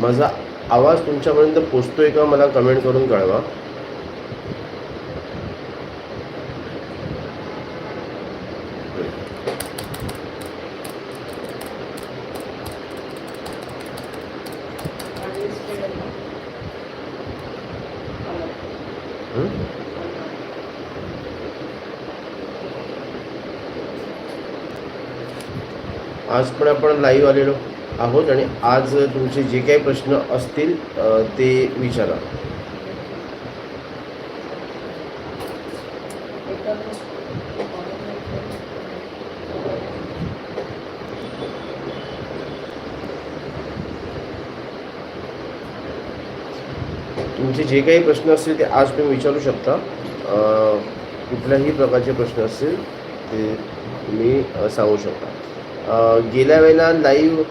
माझा आवाज तुमच्यापर्यंत पोचतोय का मला कमेंट करून कळवा. आज पण आपण लाईव्ह आलेलो. आहोत आणि आज तुमचे जे काही प्रश्न असतील ते विचारा. तुमचे जे काही प्रश्न असतील ते आज तुम्ही विचारू शकता. कुठल्याही प्रकारचे प्रश्न असतील ते तुम्ही सांगू शकता. गेल्या वेळेला लाईव्ह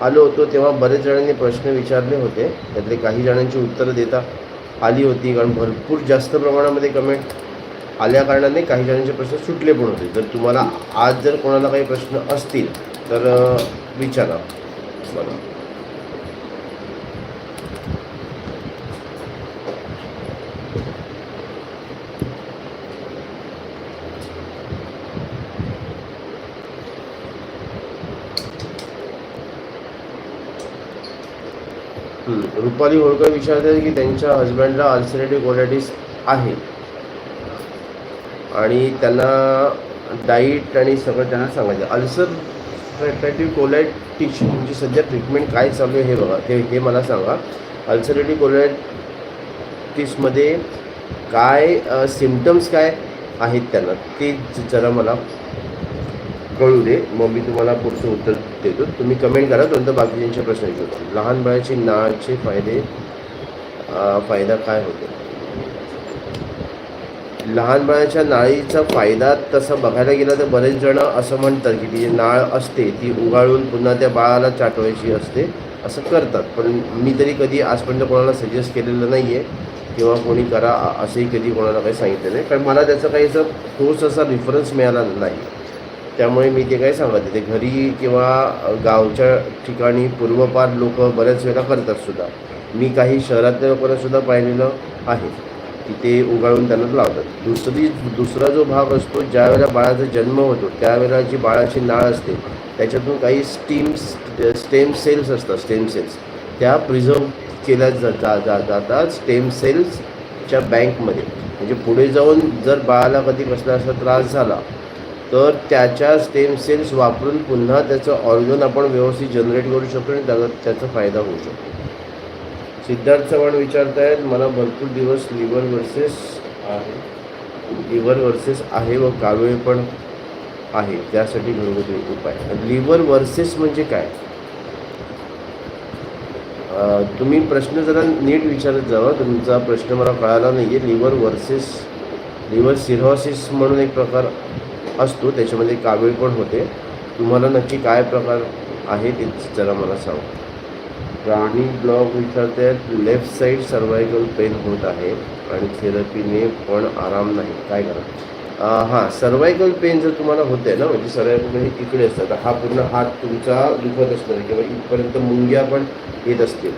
आलो होतो तेव्हा बरेच जणांनी प्रश्न विचारले होते. त्यातले काही जणांची उत्तरं देता आली होती कारण भरपूर जास्त प्रमाणामध्ये कमेंट आल्या कारणाने काही जणांचे प्रश्न सुटले पण होते. जर तुम्हाला आज जर कोणाला काही प्रश्न असतील तर विचारा. बरं हं. रुपाली होळकर विचारते की त्यांच्या हजबंडला अल्सरेटिव्ह कोलायटिस आहे. आणि त्यांना डाईट आणि सगळं त्यांना सांगायचं. अल्सरेटिव्ह कोलायटिस तुमची सध्या ट्रीटमेंट काय चालू आहे हे बघा. ते हे मला सांगा. अल्सरेटिव्ह कोलायटिसमध्ये काय सिमटम्स काय आहेत त्यांना? ते जरा मला कळू दे मग मी तुम्हाला पुढचं उत्तर देतो. तुम्ही कमेंट करा नंतर बाकीच्यांचे प्रश्न विचारतो लहान बाळाचे नाळाचे फायदे फायदा काय होतो? लहान बाळाच्या नाळीचा फायदा तसा बघायला गेला तर बरेच जण असं म्हणतात की ती जी नाळ असते ती उगाळून पुन्हा त्या बाळाला चाटवायची असते असं करतात. पण मी तरी कधी आजपर्यंत कोणाला सजेस्ट केलेलं नाही आहे किंवा कोणी करा असंही कधी कोणाला काही सांगितलं नाही. कारण मला त्याचा काही असं ठोस असा रिफरन्स मिळाला नाही. त्यामुळे मी ते काय सांगत ते घरी किंवा गावच्या ठिकाणी पूर्वपार लोक बऱ्याच वेळा करतात सुद्धा. मी काही शहरातल्या लोकांना सुद्धा पाहिलेलं आहे की ते उगाळून त्यांना लावतात. दुसरी दुसरा जो भाग असतो ज्यावेळेला बाळाचा जन्म होतो त्यावेळेला जी बाळाची नाळ असते त्याच्यातून काही स्टीम स्टेम सेल्स असतात स्टेम सेल्स त्या प्रिझर्व केल्या जा जा जा जातात स्टेम सेल्सच्या बँकमध्ये म्हणजे पुढे जाऊन जर बाळाला कधी कसला असा त्रास झाला तर त्याच्या स्टेम सेल्स वापरून पुन्हा त्याचं ऑर्गन आपण व्यवस्थित जनरेट करू शकतो आणि त्याला त्याचा फायदा होऊ शकतो. सिद्धार्थ चव्हाण विचारतायत मला भरपूर दिवस लिव्हर वर्सेस आहे. लिव्हर वर्सेस आहे व कावीळ पण आहे. त्यासाठी घरगुती उपाय. लिव्हर वर्सेस म्हणजे काय? तुम्ही प्रश्न जरा नीट विचारत जावा तुमचा प्रश्न मला कळाला नाही आहे लिव्हर वर्सेस लिव्हर सिरॉसिस म्हणून एक प्रकार असतो त्याच्यामध्ये कावीळ पण होते. तुम्हाला नक्की काय प्रकार आहे ते जरा मला सांग. प्राणी ब्लॉग विचारते लेफ्ट साईड सर्वायकल पेन होत आहे आणि थेरपीने पण आराम नाही. काय करा? हां सर्वायकल पेन जर तुम्हाला होते ना म्हणजे सर्वायकल म्हणजे इकडे असतात हा पूर्ण हात तुमचा दुखत असणार किंवा इथपर्यंत मुंग्या पण येत असतील.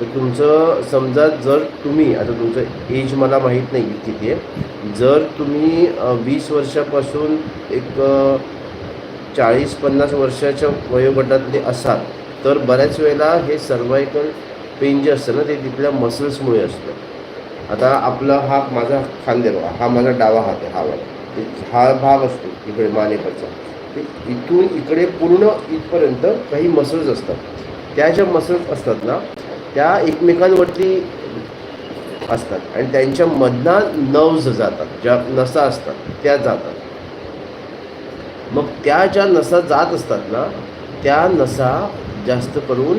तर तुमचं समजा जर तुम्ही आता तुमचं एज मला माहीत नाही किती आहे. जर तुम्ही वीस वर्षापासून एक चाळीस पन्नास वर्षाच्या वयोगटातले असाल तर बऱ्याच वेळेला हे सर्वायकल पेन जे असतं ना ते तिथल्या मसल्समुळे असतं. आता आपला हा माझा खांदेवा हा माझा डावा हात आहे हा वाला. ते- हा भाग असतो इकडे मानेकडचा. ते इथून इकडे पूर्ण इथपर्यंत काही मसल्स असतात. त्या ज्या मसल्स असतात ना त्या एकमेकांवरती असतात. आणि त्यांच्यामधनं नर्व्ज जातात. ज्या नसा असतात त्या जातात. मग त्या ज्या नसा जात असतात ना त्या नसा जास्त करून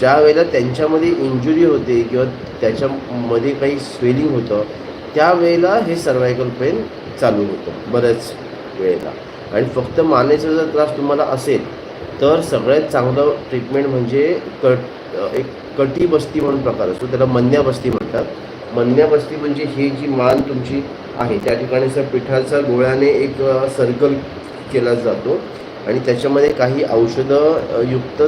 ज्या वेळेला त्यांच्यामध्ये इंजुरी होते किंवा त्याच्यामध्ये काही स्वेलिंग होतं त्यावेळेला हे सर्वायकल पेन चालू होतं बऱ्याच वेळेला. आणि फक्त मानेचा जर त्रास तुम्हाला असेल तर सगळ्यात चांगलं ट्रीटमेंट म्हणजे कट एक कटी बस्ती म्हणून प्रकार असतो त्याला मन्या बस्ती म्हणतात. मन्या बस्ती म्हणजे ही जी मान तुमची आहे त्या ठिकाणी असं पिठाचा गोळ्याने एक सर्कल केला जातो आणि त्याच्यामध्ये काही औषधं युक्त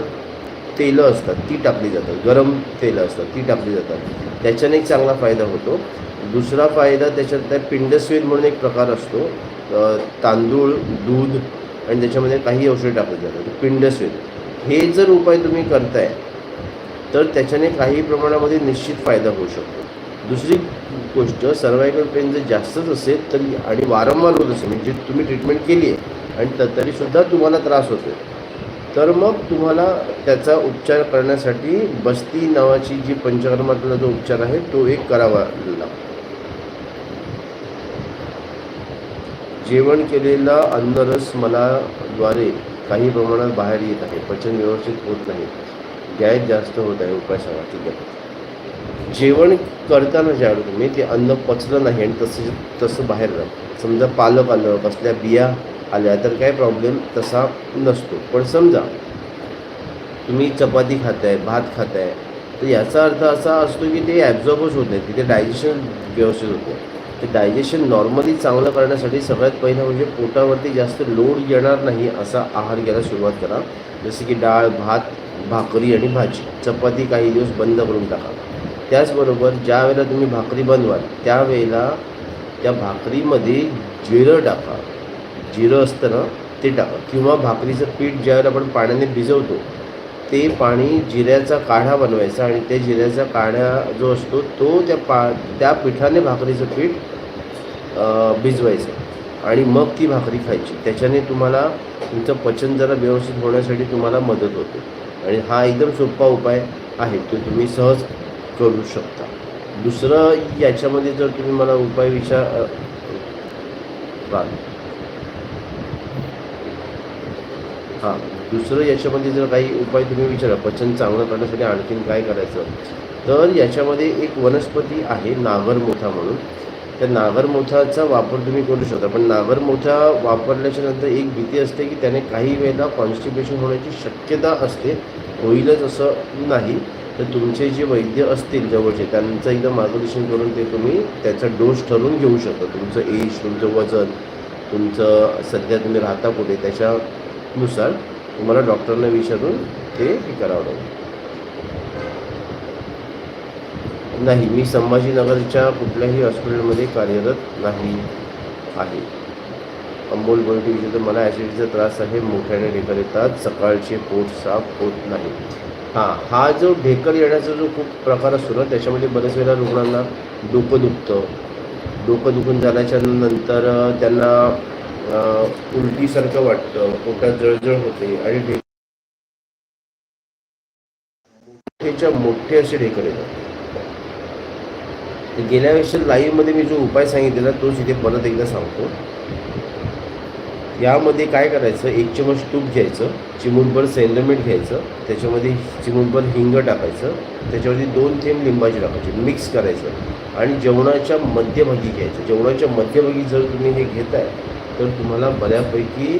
तेलं असतात ती टाकली जातात गरम तेलं असतात ती टाकली जातात. त्याच्याने एक चांगला फायदा होतो. दुसरा फायदा त्याच्यात त्या पिंडस्वीर म्हणून एक प्रकार असतो तांदूळ दूध आणि त्याच्यामध्ये काही औषध टाकली जातात पिंडस्वेद हे जर उपाय तुम्ही करताय तर त्याच्याने काही प्रमाणामध्ये निश्चित फायदा होऊ शकतो. दुसरी गोष्ट सर्वायकल पेन जर जास्तच असेल तरी आणि वारंवार होत असेल म्हणजे तुम्ही ट्रीटमेंट केली आहे आणि त तरीसुद्धा तुम्हाला त्रास होतो तर मग तुम्हाला त्याचा उपचार करण्यासाठी बस्ती नावाची जी पंचकर्मातला जो उपचार आहे तो एक करावा लागतो. जेवण केलेला अन्नरस मला द्वारे काही प्रमाणात बाहेर येत आहे. पचन व्यवस्थित होत नाही. गॅस जास्त होत आहे उपाय सांगा ठीक आहे जेवण करताना ज्यावेळी तुम्ही ते अन्न पचलं नाही आणि तसं तसं बाहेर राहतं समजा पालक आलं कसल्या बिया आल्या तर काय प्रॉब्लेम तसा नसतो. पण समजा तुम्ही चपाती खाताय भात खाताय तर याचा अर्थ असा असतो की ते ॲब्झॉर्बच होत नाही. तिथे डायजेशन व्यवस्थित होतं ते डायजेशन नॉर्मली चांगलं करण्यासाठी सगळ्यात पहिलं म्हणजे पोटावरती जास्त लोड येणार नाही असा आहार घ्यायला सुरुवात करा. जसे की डाळ भात भाकरी आणि भाजी. चपाती काही दिवस बंद करून टाका. त्याचबरोबर ज्या वेळेला तुम्ही भाकरी बनवाल त्यावेळेला त्या भाकरीमध्ये जिरं टाका. जिरं असतं ना ते टाका. किंवा भाकरीचं पीठ ज्यावेळेला आपण पाण्याने भिजवतो ते पाणी जिऱ्याचा काढा बनवायचा आणि त्या जिऱ्याचा काढा जो असतो तो त्या पा त्या पिठाने भाकरीचं पीठ भिजवायचं आणि मग ती भाकरी खायची. त्याच्याने तुम्हाला तुमचं पचन जरा व्यवस्थित होण्यासाठी तुम्हाला मदत होते. आणि हा एकदम सोपा उपाय आहे तो तुम्ही सहज करू शकता. दुसरं याच्यामध्ये जर तुम्ही मला उपाय विचार हां. दुसरं याच्यामध्ये जर काही उपाय तुम्ही विचारा पचन चांगलं करण्यासाठी आणखीन काय करायचं? तर याच्यामध्ये एक वनस्पती आहे नागरमोथा म्हणून. त्या नागरमोथाचा वापर तुम्ही करू शकता पण नागरमोथा वापरल्याच्या नंतर एक भीती असते की त्याने काही वेळेला कॉन्स्टिपेशन होण्याची शक्यता असते. होईलच असं नाही. तर तुमचे जे वैद्य असतील जवळचे त्यांचं एकदा मार्गदर्शन करून ते तुम्ही त्याचा डोस ठरवून घेऊ शकता. तुमचं एज तुमचं वजन तुमचं सध्या तुम्ही राहता कुठे त्याच्यानुसार. तुम्हाला डॉक्टरना विचारून ते हे करावं. लागेल नाही मी संभाजीनगरच्या कुठल्याही हॉस्पिटलमध्ये कार्यरत नाही आहे. अंबोल बोलटी विचारतो मला ॲसिडीचा त्रास आहे मोठ्याने ढेकर येतात सकाळचे पोट साफ होत नाही. हां हा जो ढेकर येण्याचा जो खूप प्रकार असतो ना त्याच्यामध्ये बऱ्याच वेळेला रुग्णांना डोकं दुखतं. डोकं दुखून झाल्याच्यानंतर त्यांना उलटीसारखं वाटतं. पोटात जळजळ होते आणि मोठेच्या मोठे असे ढेकर येतात गेल्या वर्षी लाईव्हमध्ये मी जो उपाय सांगितलेला तोच इथे परत एकदा सांगतो. यामध्ये काय करायचं एक चमच तूप घ्यायचं चिमूटभर सेंदमीठ घ्यायचं त्याच्यामध्ये चिमूटभर हिंग टाकायचं त्याच्यावरती दोन थेंब लिंबाचे टाकायचे मिक्स करायचं आणि जेवणाच्या मध्यभागी घ्यायचं. जेवणाच्या मध्यभागी जर तुम्ही हे घेताय तर तुम्हाला बऱ्यापैकी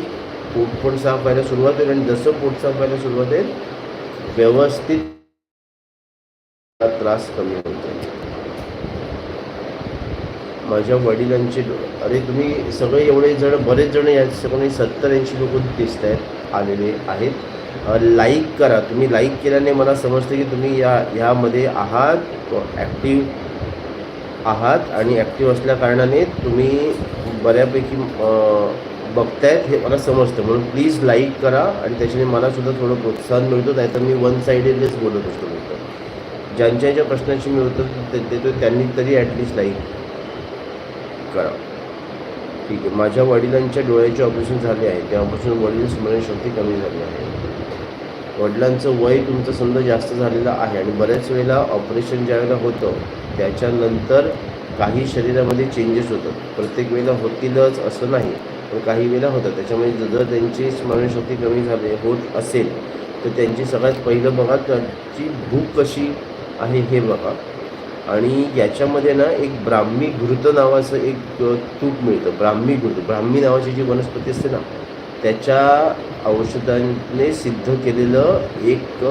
पोट पण साफ व्हायला सुरुवात होईल आणि जसं पोट साफ व्हायला सुरुवात होईल व्यवस्थित त्रास कमी होतो माझ्या वडिलांचे अरे तुम्ही सगळे एवढे जण बरेच जण या सगळे सत्तर ऐंशी लोक दिसत आहेत आलेले आहेत. लाईक करा. तुम्ही लाईक केल्याने मला समजतं की तुम्ही या ह्यामध्ये आहात ॲक्टिव्ह आहात आणि ॲक्टिव्ह असल्या कारणाने तुम्ही बऱ्यापैकी बघतायत हे मला समजतं. म्हणून प्लीज लाईक करा आणि त्याच्याने मलासुद्धा थोडं प्रोत्साहन मिळतो. नाही तर मी वन साईडेडच बोलत असतो मिळतं ज्यांच्या ज्या प्रश्नाची मी उत्तर देतो त्यांनी तरी ॲटलिस्ट लाईक करा. ठीक आहे. माझ्या वडिलांच्या डोळ्याचे ऑपरेशन झाले आहे. तेव्हापासून वडील स्मरणशक्ती कमी झाली आहे. वडिलांचं वय तुमचं समजा जास्त झालेलं आहे आणि बऱ्याच वेळेला ऑपरेशन ज्या वेळेला होतं त्याच्यानंतर काही शरीरामध्ये चेंजेस होतात. प्रत्येक वेळेला होतीलच असं नाही पण काही वेळेला होतं त्याच्यामुळे जर त्यांची स्मरणशक्ती कमी झाली होत असेल तर त्यांची सगळ्यात पहिलं बघा त्यांची भूक कशी आहे हे बघा. आणि याच्यामध्ये ना एक ब्राह्मी घृत नावाचं एक तूप मिळतं. ब्राह्मी घृत ब्राह्मी नावाची जी वनस्पती असते ना त्याच्या औषधाने सिद्ध केलेलं एक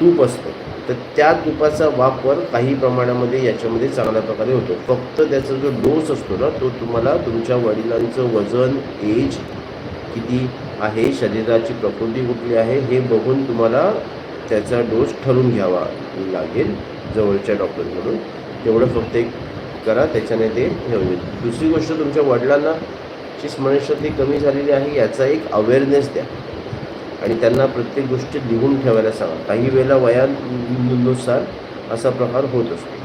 तूप असतं. तर त्या तुपाचा वापर काही प्रमाणामध्ये याच्यामध्ये चांगल्या प्रकारे होतो. फक्त त्याचा जो डोस असतो ना तो तुम्हाला तुमच्या वडिलांचं वजन एज किती आहे शरीराची प्रकृती कुठली आहे हे बघून तुम्हाला त्याचा डोस ठरवून घ्यावा लागेल जवळच्या डॉक्टरकडून. तेवढं फक्त एक करा त्याच्याने ते हे होईल दुसरी गोष्ट तुमच्या वडिलांना ची स्मरणशक्ती कमी झालेली आहे याचा एक अवेअरनेस द्या. आणि त्यांना प्रत्येक गोष्ट लिहून ठेवायला सांगा. काही वेळेला वयानुसार असा प्रकार होत असतो.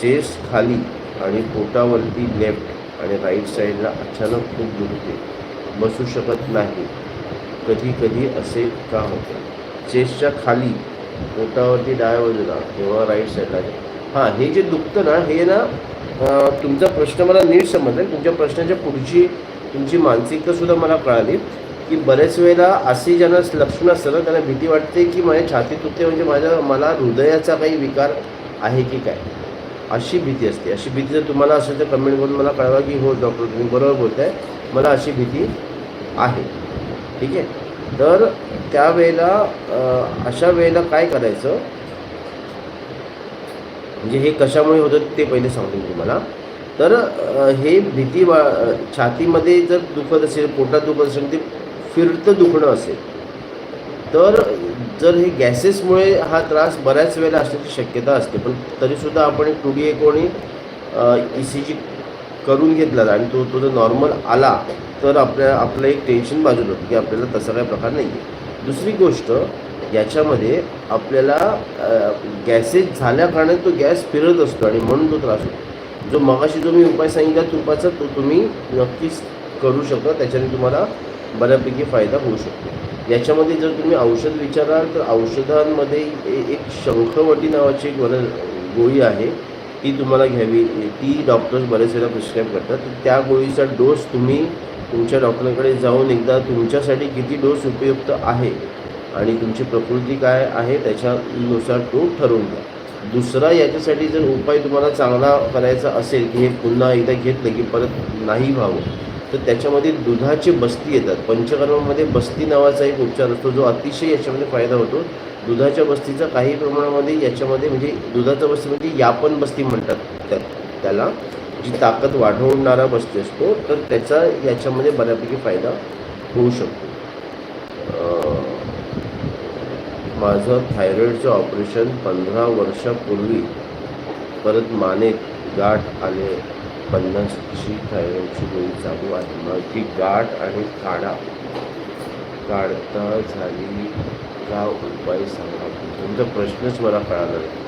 चेस्ट खाली आणि पोटावरती लेफ्ट आणि राईट साईडला अचानक खूप दुखते बसू शकत नाही. कधी कधी असे का होते चेस्टच्या खाली पोटावरती डाव्या बाजूला किंवा राईट साईडला हां हे जे दुखतं ना हे ना तुमचा प्रश्न मला नीट समजला. तुमच्या प्रश्नाच्या पुढची तुमची मानसिकतासुद्धा मला कळाली की बरेच वेळेला अशी ज्यांना लक्षणं असतं ना त्यांना भीती वाटते की माझ्या छातीत दुखते म्हणजे माझ्या मला हृदयाचा काही विकार आहे की काय? अशी भीती असते. अशी भीती जर तुम्हाला असेल तर कमेंट करून मला कळवा की हो डॉक्टर तुम्ही बरोबर बोलताय. मला अशी भीती आहे. ठीक आहे? तर त्यावेळेला अशा वेळेला काय करायचं? म्हणजे हे कशामुळे होतं ते पहिले सांगतो मी तुम्हाला. तर हे भीती वा छातीमध्ये जर दुखत असेल पोटात दुखत असेल ते फिरतं दुखणं असेल. तर जर हे गॅसेसमुळे हा त्रास बऱ्याच वेळेला असण्याची शक्यता असते. पण तरीसुद्धा आपण टू डी एक कोणी ई सी जी करून घेतला आणि तो तो जर नॉर्मल आला तर आपल्या आपलं एक टेन्शन बाजूला होतं की आपल्याला तसा काही प्रकार नाही आहे दुसरी गोष्ट याच्यामध्ये आपल्याला गॅसेस झाल्याकारणाने तो गॅस फिरत असतो आणि म्हणून तो त्रास होतो. जो मगाशी जो मी उपाय सांगितला तुपाचा तो तुम्ही नक्कीच करू शकता. त्याच्याने तुम्हाला बऱ्यापैकी फायदा होऊ शकतो. याच्यामध्ये जर तुम्ही औषध विचाराल तर औषधांमध्ये एक शंखवटी नावाची एक वन गोळी आहे. ती तुम्हाला घ्यावी. ती डॉक्टर्स बरेच वेळा प्रिस्क्राईब करतात. तर त्या गोळीचा डोस तुम्ही तुमच्या डॉक्टरांकडे जाऊन एकदा तुमच्यासाठी किती डोस उपयुक्त आहे आणि तुमची प्रकृती काय आहे त्याच्यानुसार तो ठरवून घ्या दुसरा याच्यासाठी जर उपाय तुम्हाला चांगला करायचा असेल की हे पुन्हा एकदा घेतलं की परत नाही व्हावं तर त्याच्यामध्ये दुधाची बस्ती येतात. पंचकर्मामध्ये बस्ती नावाचा एक उपचार असतो जो अतिशय याच्यामध्ये फायदा होतो. दुधाच्या बस्तीचा काही प्रमाणामध्ये याच्यामध्ये म्हणजे दुधाचा बस्ती म्हणजे यापन बस्ती म्हणतात त्या त्याला. जी ताकद वाढवणारा बस्ती असतो तर त्याचा याच्यामध्ये बऱ्यापैकी फायदा होऊ शकतो. माझं थायरॉईडचं ऑपरेशन पंधरा वर्षापूर्वी परत मानेत गाठ आले पन्नासची थायरॉईडची गोळी चालू आहे. मग ती गाठ आणि काढा काढता झाली का उपाय सांगा. तुमचा प्रश्नच मला कळाला नाही.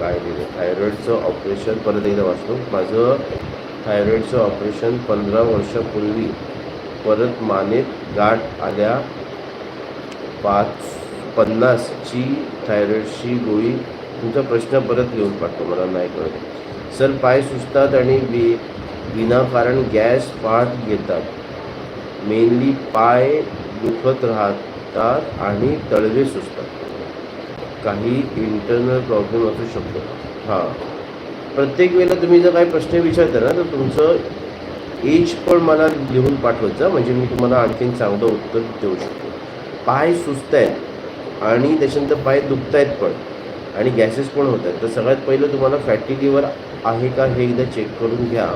काय दिलं थायरॉईडचं ऑपरेशन परत एकदा वाचतो. माझं थायरॉईडचं ऑपरेशन पंधरा वर्षापूर्वी परत मानेत गाठ आल्या. पाच पन्नासची थायरॉईडची गोळी. तुमचा प्रश्न परत घेऊन पाठतो मला नाही कळत. सर पाय सुचतात आणि वि विनाकारण गॅस पाठ घेतात. मेनली पाय दुखत राहतात आणि तळवे सुचतात काही इंटरनल प्रॉब्लेम असू शकतो. हां. प्रत्येक वेळेला तुम्ही जर काही प्रश्न विचारता ना तर तुमचं एज पण मला लिहून पाठवत जा म्हणजे मी तुम्हाला आणखीन चांगलं उत्तर देऊ शकतो. पाय सुस्त आहेत आणि त्याच्यानंतर पाय दुखत आहेत पण आणि गॅसेस पण होत आहेत. तर सगळ्यात पहिलं तुम्हाला फॅटी लिव्हर आहे का हे एकदा चेक करून घ्या.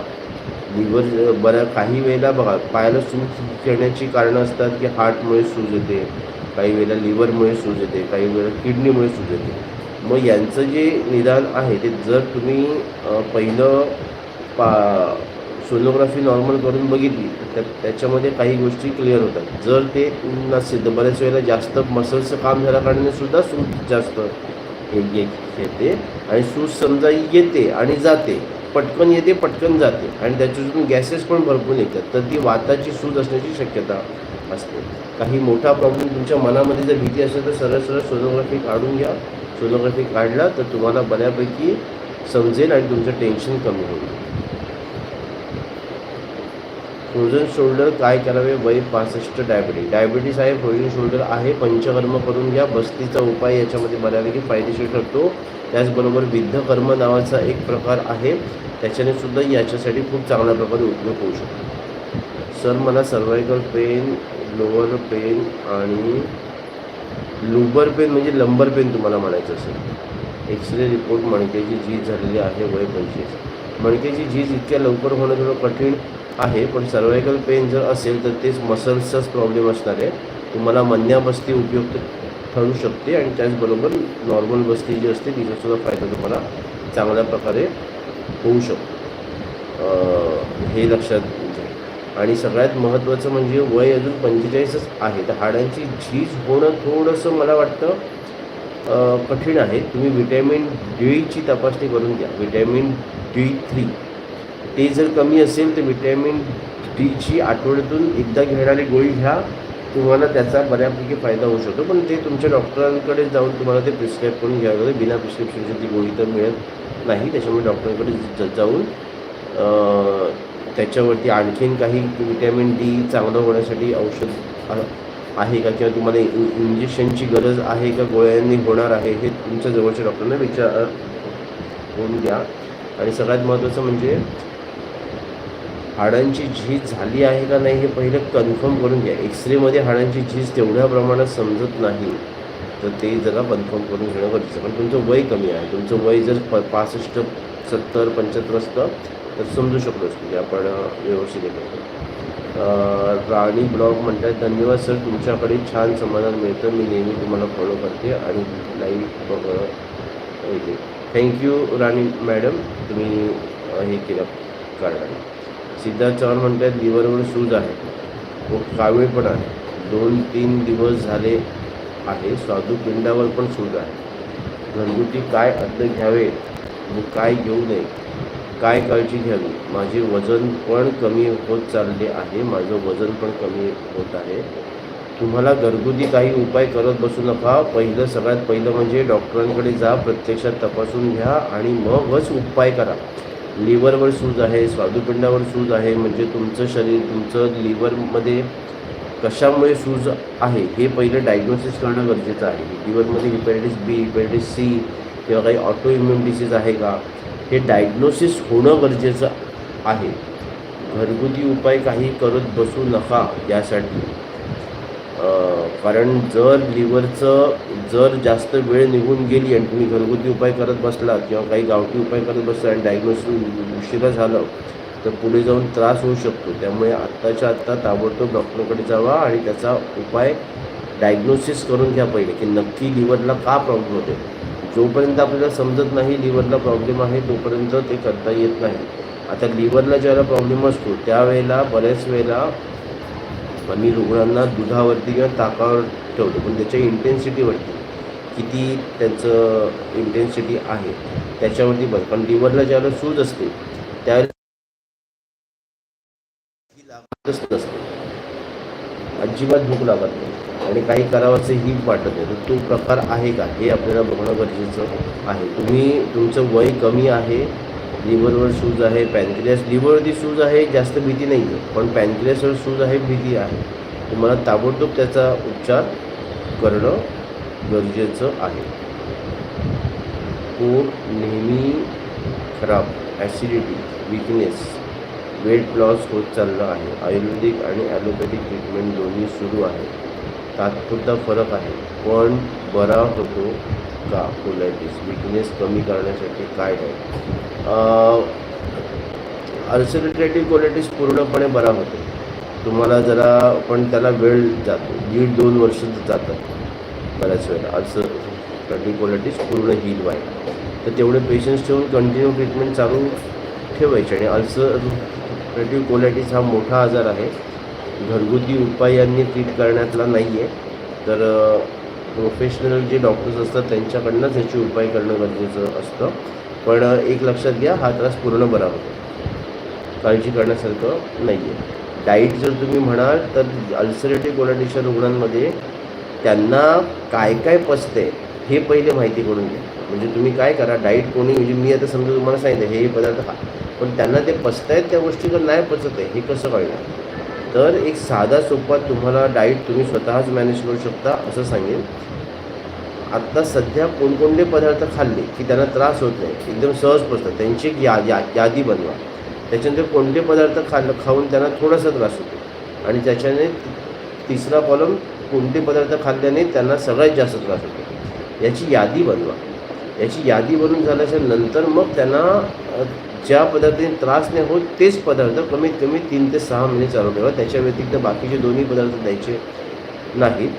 लिव्हर बऱ्या काही वेळेला बघा पायाला सूज येण्याची कारणं असतात की हार्टमुळे सूज येते. काही वेळेला लिव्हरमुळे सूज येते काही वेळेला किडनीमुळे सूज येते. मग यांचं जे निदान आहे ते जर तुम्ही पहिलं पा सोनोग्राफी नॉर्मल करून बघितली तर त्याच्यामध्ये काही गोष्टी क्लिअर होतात. जर ते नसेल तर बऱ्याच वेळेला जास्त मसल्सचं काम झाल्या कारणाने सुद्धा सूज जास्त हे येते आणि सूज समजा येते आणि जाते पटकन येते पटकन जाते. आणि त्याच्यातून गॅसेस पण भरपूर येतात तर ती वाताची सूज असण्याची शक्यता असते. काही मोठा प्रॉब्लेम तुमच्या मनामध्ये जर भीती असेल तर सरळ सरळ सोनोग्राफी काढून घ्या. सोनोग्राफी काढला तर तुम्हाला बऱ्यापैकी समजेल आणि तुमचं टेन्शन कमी होईल. फ्रोझन शोल्डर काय करावे? वय पासष्ट डायबिटीज डायबिटीस आहे फ्रोझन शोल्डर आहे पंचकर्म करून घ्या. बस्तीचा उपाय याच्यामध्ये बऱ्यापैकी फायदेशीर ठरतो. त्याचबरोबर विद्धकर्म नावाचा एक प्रकार आहे. त्याच्याने सुद्धा याच्यासाठी खूप चांगल्या प्रकारे उपयोग होऊ शकतो. सर मला सर्वायकल पेन लोअर पेन आणि लुबर पेन म्हणजे लंबर पेन तुम्हाला म्हणायचं असेल. एक्स रे रिपोर्ट मणक्याची झीज झालेली आहे वय पंचवीस. मणक्याची झीज इतक्या लवकर होणं थोडं कठीण आहे पण सर्वायकल पेन जर असेल तर तेच मसल्सचाच प्रॉब्लेम असणार आहे. तुम्हाला मन्या बस्ती उपयुक्त ठरू शकते आणि त्याचबरोबर नॉर्मल बस्ती जी असते तिचासुद्धा फायदा तुम्हाला चांगल्या प्रकारे होऊ शकतो. हे लक्षात आणि सगळ्यात महत्त्वाचं म्हणजे वय अजून पंचेचाळीसच आहे. तर हाडांची झीज होणं थोडंसं मला वाटतं कठीण आहे. तुम्ही विटॅमिन डीची तपासणी करून घ्या. Vitamin D three. ते जर कमी असेल तर विटॅमिन डीची आठवड्यातून एकदा घेणारी गोळी घ्या. तुम्हाला त्याचा बऱ्यापैकी फायदा होऊ शकतो. पण ते तुमच्या डॉक्टरांकडे जाऊन तुम्हाला ते प्रिस्क्राईब करून घ्यावं लागेल. बिना प्रिस्क्रिप्शनची ती गोळी तर मिळत नाही. त्याच्यामुळे डॉक्टरांकडे जाऊन त्याच्यावरती आणखीन काही विटॅमिन डी चांगलं होण्यासाठी औषध आहे का? किंवा तुम्हाला इ- इंजेक्शनची गरज आहे का? गोळ्यांनी होणार आहे हे तुमच्या जवळच्या डॉक्टरांना विचार होऊन घ्या आणि सगळ्यात महत्त्वाचं म्हणजे हाडांची झीज झाली आहे का नाही हे पहिलं कन्फर्म करून घ्या. एक्सरेमध्ये हाडांची झीज तेवढ्या प्रमाणात समजत नाही. तर ते जरा कन्फर्म करून घेणं गरजेचं कारण पण तुमचं वय कमी आहे. तुमचं वय जर प पासष्ट सत्तर पंच्याहत्तर असतं तर समजू शकलो असतो की आपण व्यवस्थित हे करतो राणी ब्लॉग म्हणतात धन्यवाद सर तुमच्याकडे छान समाधान मिळतं. मी नेहमी तुम्हाला फॉलो करते आणि लाईव्ह येते थँक्यू राणी मॅडम तुम्ही हे केलं कारण सिद्धार्थ चव्हाण म्हणतात लिव्हरवर सूज आहे. व कावीळ पण आहे. दोन तीन दिवस झाले आहे. स्वादुपिंडावर पण सूज आहे. घरगुती काय अन्न घ्यावे? व काय घेऊ नये? काय काळजी घ्यावी? माझे वजन पण कमी होत चालले आहे माझं वजन पण कमी होत आहे. तुम्हाला घरगुती काही उपाय करत बसू नका. पहिलं सगळ्यात पहिलं म्हणजे डॉक्टरांकडे जा प्रत्यक्षात तपासून घ्या आणि मगच उपाय करा. लिव्हरवर सूज आहे स्वादुपिंडावर सूज आहे म्हणजे तुमचं शरीर तुमचं लिव्हरमध्ये कशामुळे सूज आहे हे पहिलं डायग्नोसिस करणं गरजेचं आहे. लिव्हरमध्ये हिपॅटायटिस बी हिपॅटायटिस सी किंवा काही ऑटो इम्युन डिसीज आहे का? हे डायग्नोसिस होणं गरजेचं आहे. घरगुती उपाय काही करत बसू नका यासाठी. कारण जर लिव्हरचं जर जास्त वेळ निघून गेली आणि तुम्ही घरगुती उपाय करत बसला किंवा काही गावठी उपाय करत बसला आणि डायग्नोसिस उशिरा झालं तर पुढे जाऊन त्रास होऊ शकतो. त्यामुळे आत्ताच्या आत्ता ताबडतोब डॉक्टरकडे जावा आणि त्याचा उपाय डायग्नोसिस करून घ्या पहिले की नक्की लिव्हरला का प्रॉब्लेम होते जोपर्यंत आपल्याला समजत नाही लिव्हरला प्रॉब्लेम आहे तोपर्यंत ते करता येत नाही. आता लिव्हरला ज्याला प्रॉब्लेम असतो त्यावेळेला बऱ्याच वेळेला आम्ही रुग्णांना दुधावरती किंवा ताकावर ठेवतो पण त्याच्या इंटेन्सिटीवरती किती त्यांचं इंटेन्सिटी आहे त्याच्यावरती बस. पण लिव्हरला ज्याला सूज असते त्यावेळेला लागतच नसते. अजिबात भूक लागत नाही. आणि काही करावंचं ही वाटत नाही. तर तो प्रकार आहे का? हे आपल्याला बघणं गरजेचं आहे. तुम्ही तुमचं वय कमी आहे लिव्हरवर सूज आहे पॅनक्रियास लिव्हरवरती सूज आहे जास्त भीती नाही आहे. पण पॅनक्रियासवर सूज आहे भीती आहे. तुम्हाला ताबडतोब त्याचा उपचार करणं गरजेचं आहे. पोट नेहमी खराब ॲसिडिटी विकनेस वेट लॉस होत चाललं आहे. आयुर्वेदिक आणि ॲलोपॅथिक ट्रीटमेंट दोन्ही सुरू आहे. तात्पुरता फरक आहे. पण बरा होतो का? कोलायटिस विकनेस कमी करण्यासाठी काय आहे अल्सरेटेटिव्ह कोलायटिस पूर्णपणे बरा होतो. तुम्हाला जरा पण त्याला वेळ जातो. दीड दोन वर्ष जातात बऱ्याच वेळेला. अल्सरेटिव्ह कोलायटिस पूर्ण हील व्हायला. तर तेवढे पेशन्स ठेवून कंटिन्यू ट्रीटमेंट चालू ठेवायची. आणि अल्सरेटिव्ह कोलायटिस हा मोठा आजार आहे. घरगुती उपायांनी ट्रीट करण्यातला नाही आहे तर प्रोफेशनल जे डॉक्टर्स असतात त्यांच्याकडनंच ह्याचे उपाय करणं गरजेचं असतं. पण एक लक्षात घ्या हा त्रास पूर्ण बरा होतो काळजी करण्यासारखं नाही आहे डाईट जर तुम्ही म्हणाल तर अल्सरेटिव्ह कोलायटिसच्या रुग्णांमध्ये त्यांना काय काय पचते हे पहिले माहिती करून घ्या. म्हणजे तुम्ही काय करा डाईट कोणी म्हणजे मी आता समजा तुम्हाला सांगितलं हे हे पदार्थ खा. पण त्यांना ते पचत आहेत त्या गोष्टी जर नाही पचत आहे हे कसं कळणार? तर एक साधा सोपा तुम्हाला डाईट तुम्ही स्वतःच मॅनेज करू शकता असं सांगेन. आत्ता सध्या कोणकोणते पदार्थ खाल्ले की त्यांना त्रास होत नाही एकदम सहज पसतात त्यांची एक या या यादी बनवा. त्याच्यानंतर कोणते पदार्थ खाल्लं खाऊन त्यांना थोडासा त्रास होतो. आणि त्याच्याने तिसरा कॉलम कोणते पदार्थ खाल्ल्याने त्यांना सगळ्यात जास्त त्रास होतो. याची यादी बनवा. याची यादी बनून झाल्याच्यानंतर मग त्यांना ज्या पदार्थाने त्रास नाही होत तेच पदार्थ कमीत कमी तीन ते सहा महिने चालू ठेवा. त्याच्या व्यतिरिक्त बाकीचे दोन्ही पदार्थ द्यायचे नाहीत.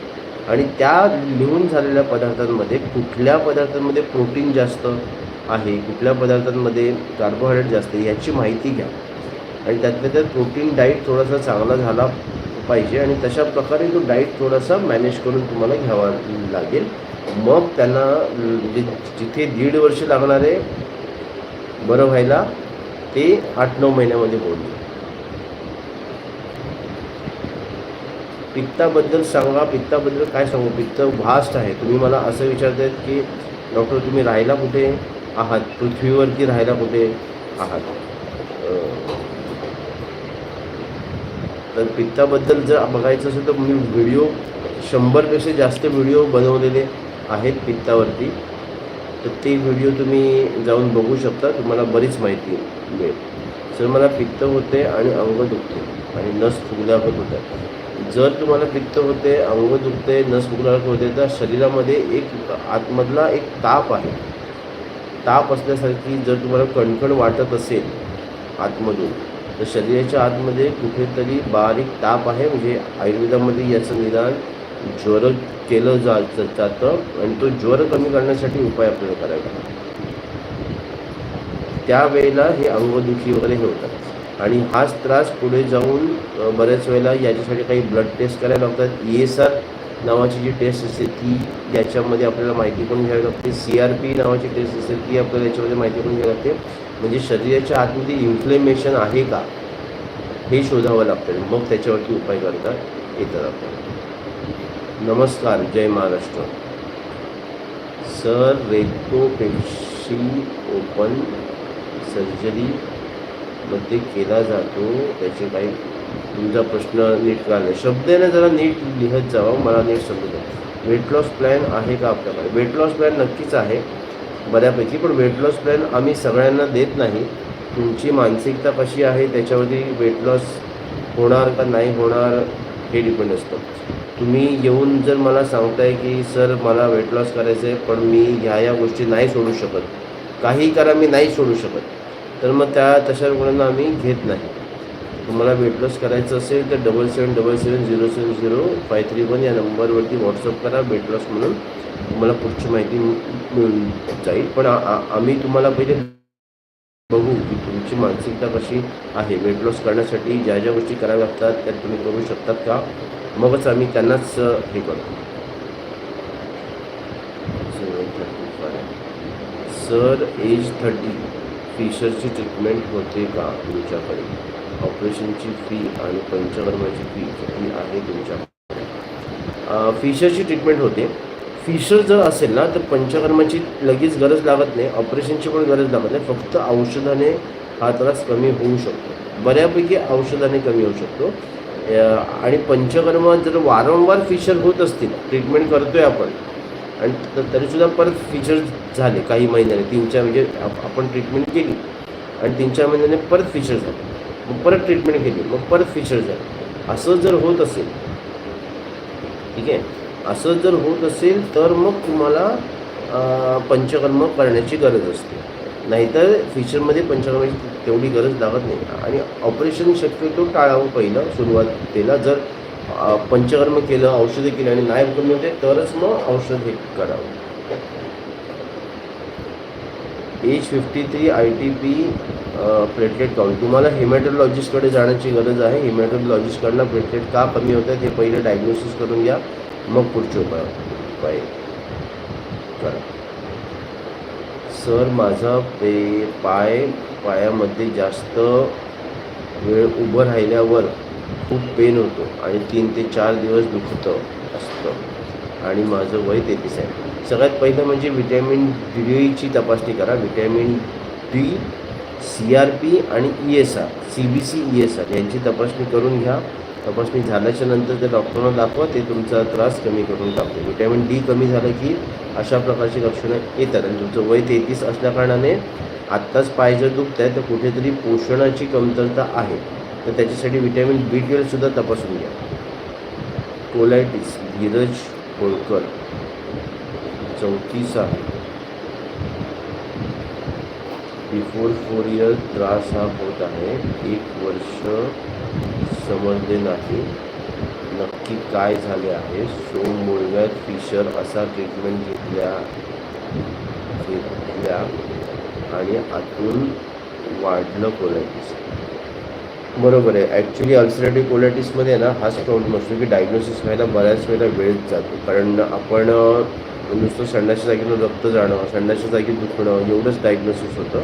आणि त्या लिहून झालेल्या पदार्थांमध्ये कुठल्या पदार्थांमध्ये प्रोटीन जास्त आहे कुठल्या पदार्थांमध्ये कार्बोहायड्रेट जास्त आहे याची माहिती घ्या. आणि त्यातल्या त्यात प्रोटीन डाईट थोडासा चांगला झाला पाहिजे आणि तशा प्रकारे तो डाईट थोडासा मॅनेज करून तुम्हाला घ्यावा लागेल. मग त्यांना म्हणजे जिथे दीड वर्ष लागणारे बरं व्हायला ते आठ नऊ महिन्यामध्ये बोलले पित्ताबद्दल सांगा पित्ताबद्दल काय सांगू? पित्त व्हास्ट आहे. तुम्ही मला असं विचारतायत की डॉक्टर तुम्ही राहायला कुठे? आहात. पृथ्वीवरती राहायला कुठे? आहात. तर पित्ताबद्दल जर बघायचं असेल तर मी व्हिडिओ शंभरपेक्षा जास्त व्हिडिओ बनवलेले आहेत पित्तावरती. तर ते व्हिडिओ तुम्ही जाऊन बघू शकता. तुम्हाला बरीच माहिती मिळेल. सर मला पित्त होते आणि अंग दुखते आणि नस फुगल्यागत होत्या जर तुम्हाला पित्त होते अंग दुखते नस फुगल्यागत होते तर शरीरामध्ये एक आतमधला एक ताप आहे. ताप असल्यासारखी जर तुम्हाला कणकण वाटत असेल आतमधून तर शरीराच्या आतमध्ये कुठेतरी बारीक ताप आहे. म्हणजे आयुर्वेदामध्ये याचं निदान ज्वर केलं जा जातं आणि तो ज्वर कमी करण्यासाठी उपाय आपल्याला करायला त्यावेळेला हे अंगदुखी वगैरे हे होतात. आणि हाच त्रास पुढे जाऊन बऱ्याच वेळेला याच्यासाठी काही ब्लड टेस्ट करायला लागतात. ई एस आर नावाची जी टेस्ट असते ती याच्यामध्ये आपल्याला माहिती करून घ्यावी लागते. सी आर पी नावाची टेस्ट असते ती आपल्याला याच्यामध्ये माहिती करून घ्यावी लागते. म्हणजे शरीराच्या आतमध्ये इन्फ्लेमेशन आहे का हे शोधावं लागतं. मग त्याच्यावरती उपाय करता येतात आपल्याला. नमस्कार जय महाराष्ट्र. सर रेक्टोपेक्शी ओपन सर्जरीमध्ये केला जातो. त्याचे काही तुमचा प्रश्न नीट लागला शब्द आहे ना जरा नीट लिहत जावं मला नीट समजलं वेट लॉस प्लॅन आहे का आपल्याकडे? वेट लॉस प्लॅन नक्कीच आहे बऱ्यापैकी पण वेट लॉस प्लॅन आम्ही सगळ्यांना देत नाही. तुमची मानसिकता कशी आहे त्याच्यावरती वेट लॉस होणार का नाही होणार हे डिपेंड असतं. तुम्ही येऊन जर मला सांगताय की सर मला वेट लॉस करायचं आहे पण मी ह्या या गोष्टी नाही सोडू शकत. काही करा मी नाही सोडू शकत. तर मग त्या तशा रुग्णांना आम्ही घेत नाही. तुम्हाला वेट लॉस करायचं असेल तर double seven double seven zero seven zero five three one या नंबरवरती व्हॉट्सअप करा वेट लॉस म्हणून. तुम्हाला पुढची माहिती मिळून जाईल. पण आम्ही तुम्हाला पहिले बघू की तुमची मानसिकता कशी आहे. वेट लॉस करण्यासाठी ज्या ज्या गोष्टी कराव्या लागतात त्या तुम्ही करू शकतात का? मगच आम्ही त्यांनाच हे करतो. सर एज थर्टी फिशरची ट्रीटमेंट होते का तुमच्याकडे? ऑपरेशनची फी आणि पंचकर्माची फी किती आहे तुमच्याकडे? फिशरची ट्रीटमेंट होते. फिशर जर असेल ना तर पंचकर्माची लगेच गरज लागत नाही. ऑपरेशनची पण गरज लागत नाही. फक्त औषधाने हा त्रास कमी होऊ शकतो. बऱ्यापैकी औषधाने कमी होऊ शकतो. आणि पंचकर्म जर वारंवार फिशर होत असतील ट्रीटमेंट करतो आहे आपण आणि तरीसुद्धा परत फीचर झाले काही महिन्याने तीन चार म्हणजे आपण ट्रीटमेंट केली आणि तीन चार महिन्याने परत फीचर झाले. मग परत ट्रीटमेंट केली मग परत फीचर झाले. असं जर होत असेल ठीक आहे? असं जर होत असेल तर मग तुम्हाला पंचकर्म करण्याची गरज असते. नाहीतर फीचरमध्ये पंचकर्माची तेवढी गरज लागत नाही. आणि ऑपरेशन शक्यतो टाळावं पहिलं सुरुवातीला जर पंचकर्म केलं औषधं केली आणि नाही कमी होते तरच मग औषध हे करावं. Age fifty three I T P platelet count तुम्हाला हिमॅटोलॉजिस्टकडे जाण्याची गरज आहे. हिमॅटोलॉजिस्टकडनं प्लेटलेट का कमी होतात हे पहिले डायग्नोसिस करून घ्या. मग पुढचे उपाय उपाय. करा. सर माझा पे पाय पायामध्ये जास्त वेळ उभं राहिल्यावर खूप पेन होतो आणि तीन ते चार दिवस दुखतं असतं. आणि माझं वय तेहतीस आहे. सगळ्यात पहिलं म्हणजे व्हिटॅमिन डीची तपासणी करा. Vitamin D C R P आणि E S R C B C E S R यांची तपासणी करून घ्या. तपासणी झाल्याच्यानंतर त्या डॉक्टरांना दाखवा ते तुमचा त्रास कमी करून टाकते. विटॅमिन डी कमी झालं की अशा प्रकारची लक्षणं येतात. आणि तुमचं वय तेहतीस असल्याकारणाने आत्ताच पाय जर दुखत आहे तर कुठेतरी पोषणाची कमतरता आहे. तर त्याच्यासाठी विटॅमिन बी ट्वेल्वसुद्धा तपासून घ्या. कोलायटिस धीरज होळकर. चौतीस आहे बिफोर फोर इयर त्रास हा होत आहे. एक वर्ष समजले नाही नक्की काय झाले आहे? सो मुळव्यात फिशर असा ट्रीटमेंट घेतल्या घेतल्या आणि आतून वाढलं कोलायटिस बरोबर आहे. ॲक्च्युली अल्सरेटिव्ह कोलायटिसमध्ये ना हाच प्रॉब्लेम असतो की डायग्नोसिस व्हायला बऱ्याच वेळेला वेळच जातो. कारण आपण नुसतं संडाच्या जागेला रक्त जाणं संडाच्या जागी दुखणं एवढंच डायग्नोसिस होतं.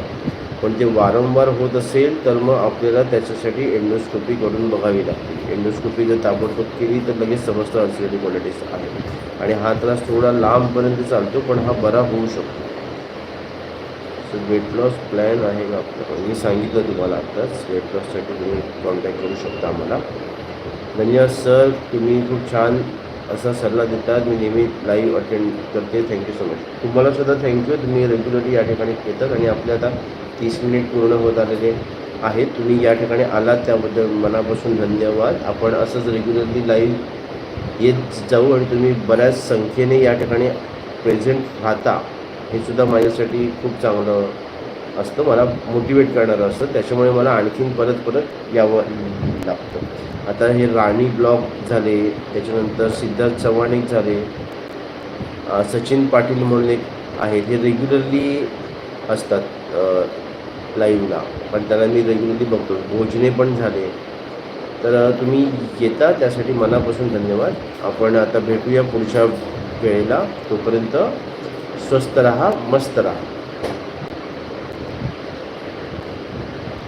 पण ते वारंवार होत असेल तर मग आपल्याला त्याच्यासाठी एंडोस्कोपी करून बघावी लागते. एंडोस्कोपी जर ताबडतोब केली तर लगेच समजतं अल्सरेटिव्ह कोलायटिस आहे. आणि हा त्रास थोडा लांबपर्यंत चालतो पण हा बरा होऊ शकतो. सो वेट लॉस प्लॅन आहे का आपल्याकडे. मी सांगितलं तुम्हाला आत्ताच वेट लॉससाठी तुम्ही कॉन्टॅक्ट करू शकता आम्हाला. धन्यवाद सर तुम्ही खूप छान असा सल्ला देतात. मी नेहमी लाईव्ह अटेंड करते. थँक्यू सो मच तुम्हाला सुद्धा थँक्यू तुम्ही रेग्युलरली या ठिकाणी येतात आणि आपल्या आता तीस मिनिट पूर्ण होत आलेले आहे तुम्ही या ठिकाणी आलात त्याबद्दल मनापासून धन्यवाद. आपण असंच रेग्युलरली लाईव्ह येत जाऊ आणि तुम्ही बऱ्याच संख्येने या ठिकाणी प्रेझेंट राहता हे सुद्धा माझ्यासाठी खूप चांगलं असतं. मला मोटिवेट करणारं असतं. त्याच्यामुळे मला आणखीन परत परत यावं लागतं. आता हे राणी ब्लॉक झाले त्याच्यानंतर सिद्धार्थ चव्हाण एक झाले सचिन पाटील म्हणून एक आहेत. हे रेग्युलरली असतात. लाईव्हला पण त्याला मी रेग्युलरली बघतो. भोजने पण झाले. तर तुम्ही येता त्यासाठी मनापासून धन्यवाद. आपण आता भेटूया पुढच्या वेळेला. तोपर्यंत स्वस्त रहा मस्त रहा.